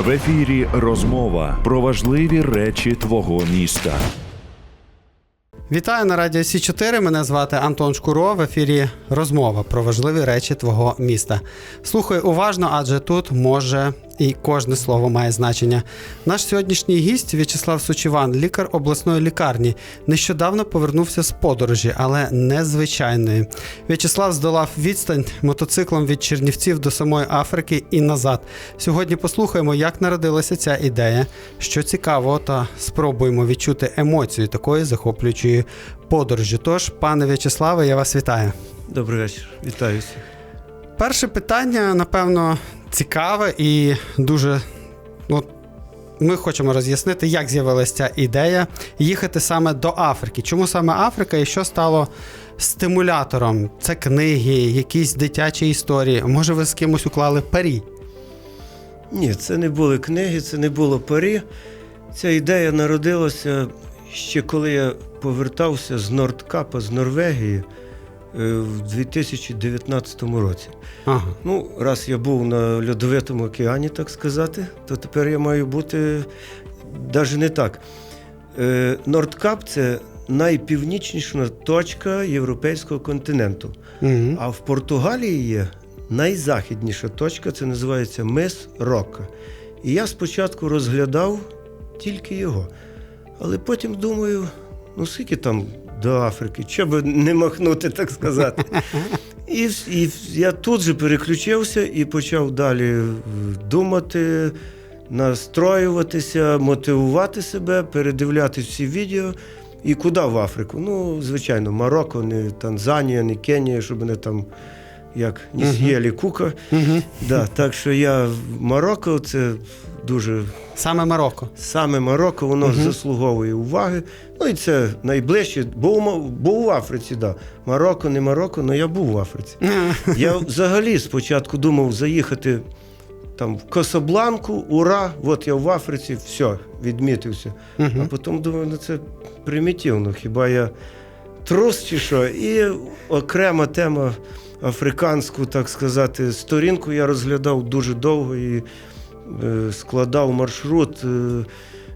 В ефірі розмова про важливі речі твого міста. Вітаю на радіо Сі 4 Мене звати Антон Шкуро. В ефірі розмова про важливі речі твого міста. Слухай уважно, адже тут може і кожне слово має значення. Наш сьогоднішній гість В'ячеслав Сучіван, лікар обласної лікарні, нещодавно повернувся з подорожі, але незвичайної. В'ячеслав здолав відстань мотоциклом від Чернівців до самої Африки і назад. Сьогодні послухаємо, як народилася ця ідея, що цікаво, та спробуємо відчути емоцію такої захоплюючої подорожі. Тож, пане В'ячеславе, я вас вітаю. Добрий вечір, вітаю всіх. Перше питання, напевно, цікаве і дуже. Ну, ми хочемо роз'яснити, як з'явилася ця ідея їхати саме до Африки. Чому саме Африка і що стало стимулятором? Це книги, якісь дитячі історії. Може, ви з кимось уклали парі? Ні, це не були книги, це не було парі. Ця ідея народилася ще коли я повертався з Нордкапа з Норвегії в 2019 році. Ага. Ну, раз я був на льодовитому океані, так сказати, то тепер я маю бути навіть не так. Е, Нордкап це найпівнічніша точка європейського континенту. Угу. А в Португалії є найзахідніша точка, це називається мис Рока. І я спочатку розглядав тільки його. Але потім думаю, ну скільки там до Африки, щоб не махнути, так сказати. І, і я тут же переключився і почав далі думати, настроюватися, мотивувати себе, передивляти всі відео. І куди в Африку? Ну, звичайно, Марокко, не Танзанія, не Кенія, щоб не там як з'їли кука. Да, так що я в Марокко це дуже Саме Марокко. саме Марокко, воно заслуговує уваги. Ну і це найближче. Був, був в Африці, да. Марокко, не Марокко, але я був в Африці. Я взагалі спочатку думав заїхати там в Касабланку, ура, от я в Африці, все, відмітився. А потім думаю, ну це примітивно, хіба я трус чи що? І окрема тема африканську, так сказати, сторінку я розглядав дуже довго і е, складав маршрут, е,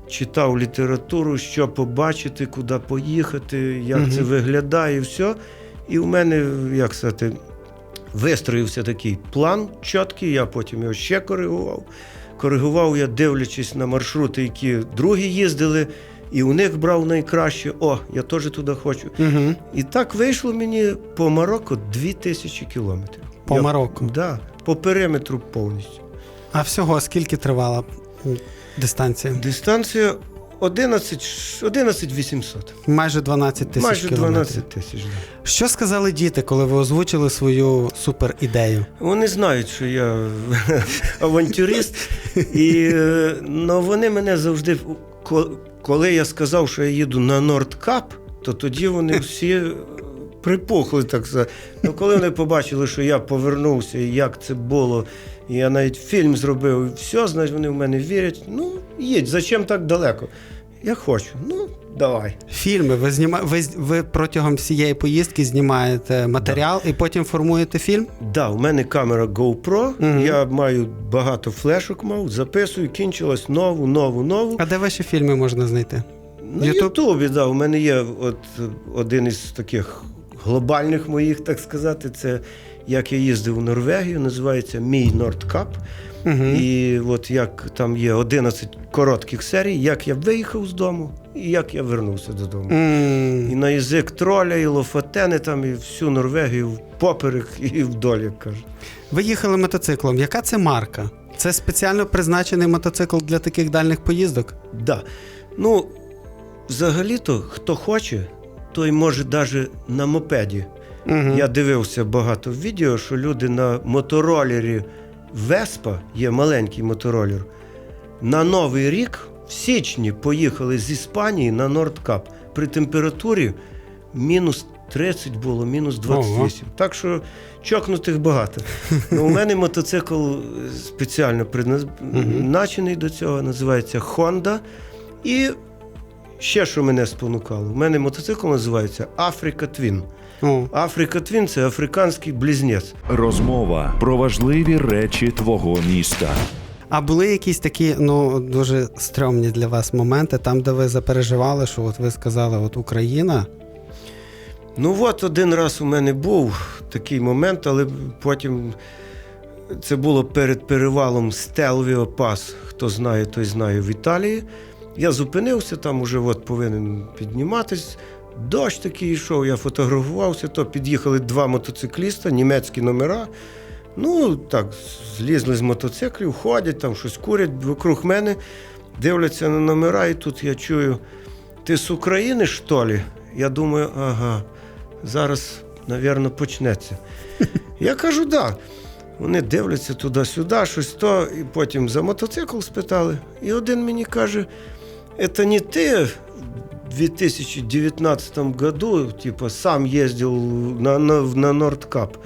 читав літературу, що побачити, куди поїхати, як Мгм. це виглядає, і все. І в мене, як сказати, вистроївся такий план чіткий, я потім його ще коригував. Коригував я, дивлячись на маршрути, які другі їздили, і у них брав найкраще. О, я теж туди хочу. Угу. І так вийшло мені по Марокко 2000 кілометрів. По Я- Марокко. Да, по периметру повністю. А всього скільки тривала дистанція? Дистанція 11, 11 800. Майже 12 тисяч Майже 12 тисяч. Да. Що сказали діти, коли ви озвучили свою супер ідею? Вони знають, що я авантюрист, і ну, вони мене завжди, коли я сказав, що я їду на Нордкап, то тоді вони всі е, припухли, так сказати. Ну, коли вони побачили, що я повернувся і як це було, і я навіть фільм зробив, і все, значить, вони в мене вірять. Ну, їдь, зачем так далеко? Я хочу. Ну, давай. Фільми. Ви зніма... ви, ви протягом всієї поїздки знімаєте матеріал і потім формуєте фільм? Да, у мене камера GoPro, Мгм. я маю багато флешок, мав, записую, кінчилась нову, нову, нову. А де ваші фільми можна знайти? На Ютуб? Ютубі, да, у мене є от один із таких глобальних моїх, так сказати, це як я їздив у Норвегію, називається Мій Нордкап. Угу. І от як там є 11 коротких серій, як я виїхав з дому і як я вернувся додому. І на язик троля, і лофотени, там, і всю Норвегію впоперек і вдоль, як кажуть. Ви їхали мотоциклом. Яка це марка? Це спеціально призначений мотоцикл для таких дальних поїздок? Да. Ну, взагалі-то, хто хоче, той може навіть на мопеді. Угу. Я дивився багато відео, що люди на моторолері Веспа, є маленький моторолер, на Новий рік в січні поїхали з Іспанії на Нордкап при температурі мінус 30 було, мінус 28. Так що чокнутих багато. Ну, у мене мотоцикл спеціально призначений до цього, називається Honda. І ще що мене спонукало, у мене мотоцикл називається Africa Twin. О, Африка Твін це африканський близнець. Розмова про важливі речі твого міста. А були якісь такі ну дуже стрьомні для вас моменти, там, де ви запереживали, що от ви сказали, от Україна. Ну от один раз у мене був такий момент, але потім це було перед перевалом Стелвіо Пас. Хто знає, той знає в Італії. Я зупинився, там уже от повинен підніматись. Дощ такий йшов, я фотографувався, то під'їхали два мотоцикліста, німецькі номера. Ну, так, злізли з мотоциклів, ходять, там щось курять вокруг мене, дивляться на номера, і тут я чую, ти з України, що ли? Я думаю, ага, зараз, напевно, почнеться. Я кажу, да. Вони дивляться туди-сюди, щось то, і потім за мотоцикл спитали. І один мені каже: це не ти в 2019 году, типа, сам їздив на, на, на Нордкап.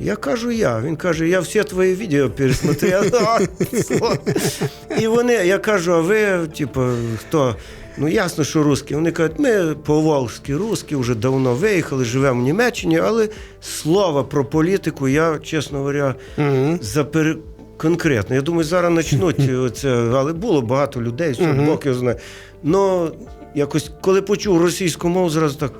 Я кажу, я. Він каже, я всі твої відео пересмотрел. І вони, я кажу, а ви, типу, хто? Ну, ясно, що русські. Вони кажуть, ми поволжські русські, вже давно виїхали, живемо в Німеччині, але слова про політику я, чесно говоря, запер... конкретно. Я думаю, зараз почнуть це, але було багато людей, Мгм. Бог його знає. Ну, якось, коли почув російську мову, зразу так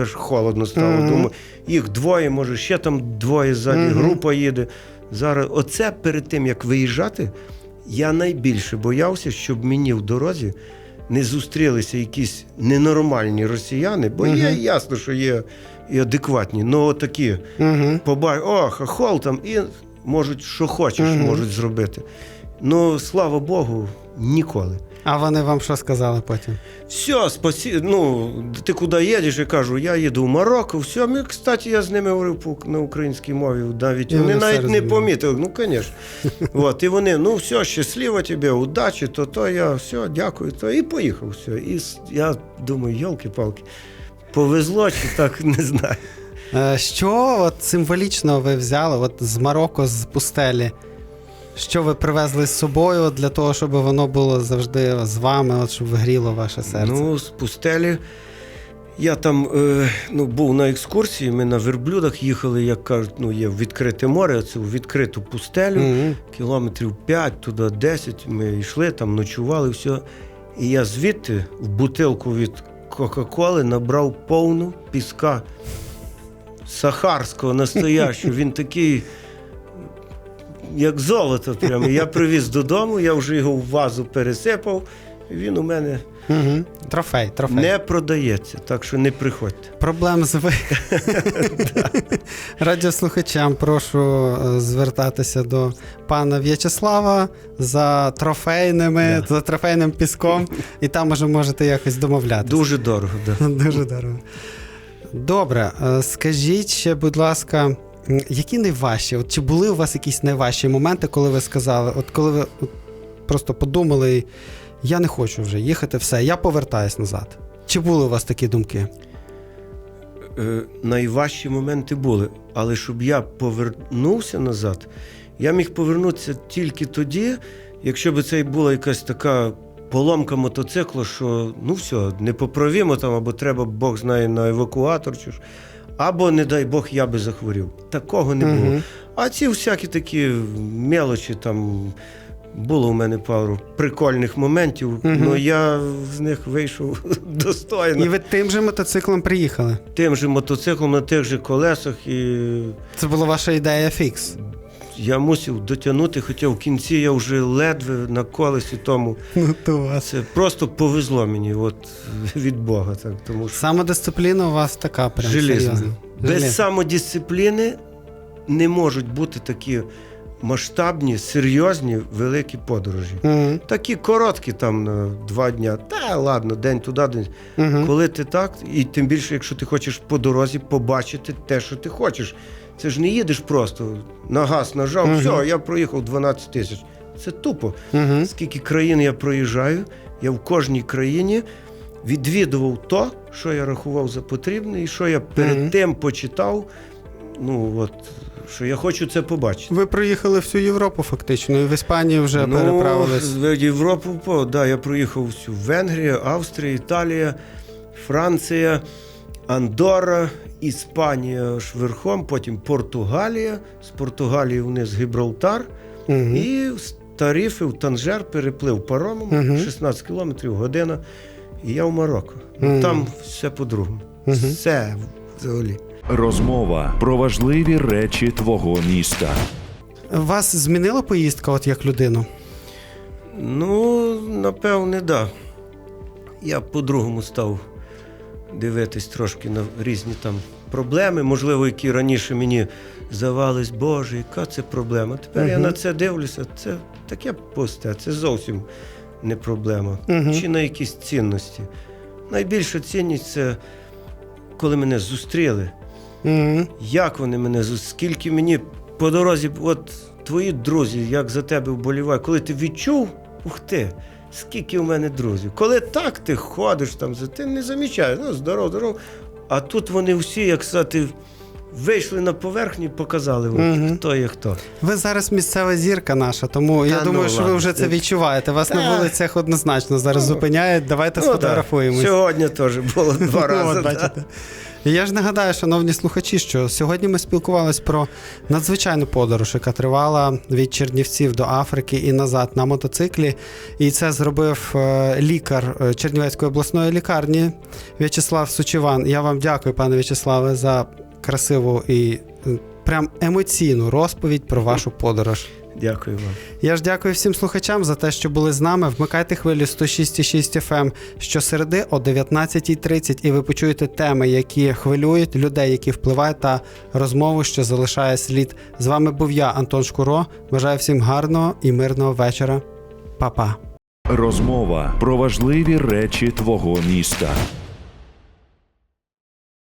аж холодно стало. Думаю, їх двоє, може, ще там двоє ззаді, група їде. Зараз, оце перед тим, як виїжджати, я найбільше боявся, щоб мені в дорозі не зустрілися якісь ненормальні росіяни, бо є ясно, що є і адекватні, ну такі Угу. побач, о, хохол там, і можуть, що хочеш, Мгм. можуть зробити. Ну, слава Богу, ніколи. А вони вам що сказали потім? Все, спасі... ну, ти куди їдеш? Я кажу, я їду в Марокко, все. Ми, кстати, я з ними говорив на українській мові. Навіть І вони навіть не помітили. Ну, звісно. От, і вони, ну все, щасливо тобі, удачі, то то я все, дякую. То і поїхав. Все. І я думаю, йолки-палки, повезло чи так не знаю. Е, Що от символічно ви взяли от з Марокко, з пустелі? Що ви привезли з собою для того, щоб воно було завжди з вами, от щоб гріло ваше серце? Ну, з пустелі. Я там е, ну, був на екскурсії, ми на верблюдах їхали, як кажуть, ну, є відкрите море, це в відкриту пустелю, Мгм. кілометрів 5, туди 10. Ми йшли, там ночували, все. І я звідти в бутилку від Кока-Коли набрав повну піска сахарського настоящого. Він такий, як золото. Прямо. Я привіз додому, я вже його в вазу пересипав. і Він у мене Мгм. Трофей, трофей. не продається, так що не приходьте. Проблем з ви. Радіослухачам прошу е, звертатися до пана В'ячеслава за трофейними, Да. за трофейним піском, і там уже можете якось домовлятися. Дуже дорого, да. Дуже дорого. Добре, е, скажіть ще, будь ласка, які найважчі? От чи були у вас якісь найважчі моменти, коли ви сказали, от коли ви от просто подумали, я не хочу вже їхати, все, я повертаюсь назад. Чи були у вас такі думки? Е, найважчі моменти були. Але щоб я повернувся назад, я міг повернутися тільки тоді, якщо б це була якась така поломка мотоциклу, що ну все, непоправімо там, або треба, Бог знає, на евакуатор, чи ж, або, не дай Бог, я би захворів. Такого не було. Мгм. А ці всякі такі мелочі там. Було у мене пару прикольних моментів, Мгм. але я з них вийшов достойно. І ви тим же мотоциклом приїхали. Тим же мотоциклом на тих же колесах, і Це була ваша ідея фікс. Я мусив дотягнути, хоча в кінці я вже ледве на колесі тому. Ну, то у вас. Це просто повезло мені от, від Бога. Так, тому що Самодисципліна у вас така прям железно. серйозна. Без Железна. самодисципліни не можуть бути такі масштабні, серйозні, великі подорожі. Мгм. Такі короткі там на два дня. Та ладно, день туди, день. Мгм. Коли ти так, і тим більше, якщо ти хочеш по дорозі побачити те, що ти хочеш. Це ж не їдеш просто на газ нажав, Мгм. все, я проїхав 12 тисяч. Це тупо. Мгм. Скільки країн я проїжджаю, я в кожній країні відвідував то, що я рахував за потрібне, і що я перед Мгм. тим почитав. Ну от, що я хочу це побачити. Ви проїхали всю Європу фактично, і в Іспанію вже ну, переправились. В Європу, по, да, я проїхав всю Венгрія, Австрія, Італія, Франція, Андорра, Іспанія аж верхом, потім Португалія, з Португалії вниз Гібралтар Мгм. і Тарифи в Танжер переплив паромом 16 кілометрів година, і я в Марокко. Ну, Там все по-другому. Все взагалі. Розмова про важливі речі твого міста. Вас змінила поїздка, от як людину? Ну, напевне, так. Да. Я по-другому став дивитись трошки на різні там проблеми, можливо, які раніше мені здавались, Боже, яка це проблема. Тепер я на це дивлюся, це таке пусте, це зовсім не проблема. Чи на якісь цінності. Найбільша цінність це коли мене зустріли. Як вони мене зу- скільки мені по дорозі, от твої друзі, як за тебе вболівають, коли ти відчув, ух ти, скільки у мене друзів. Коли так ти ходиш там, ти не замічаєш, ну здоров, здоров. А тут вони всі, як сказати, вийшли на поверхню і показали, от, хто є хто. Ви зараз місцева зірка наша, тому я думаю, ну що ви вже це відчуваєте. Вас на вулицях однозначно зараз зупиняють. Давайте Ну, сфотографуємось. Сьогодні теж було два Ну, рази. да. І я ж нагадаю, шановні слухачі, що сьогодні ми спілкувалися про надзвичайну подорож, яка тривала від Чернівців до Африки і назад на мотоциклі. І це зробив е, лікар е, Чернівецької обласної лікарні В'ячеслав Сучіван. Я вам дякую, пане В'ячеславе, за красиву і е, прям емоційну розповідь про вашу подорож. Дякую вам. Я ж дякую всім слухачам за те, що були з нами. Вмикайте хвилю 106,6 FM щосереди о 19.30 і ви почуєте теми, які хвилюють людей, які впливають, та розмову, що залишає слід. З вами був я, Антон Шкуро. Бажаю всім гарного і мирного вечора. Па-па. Розмова про важливі речі твого міста.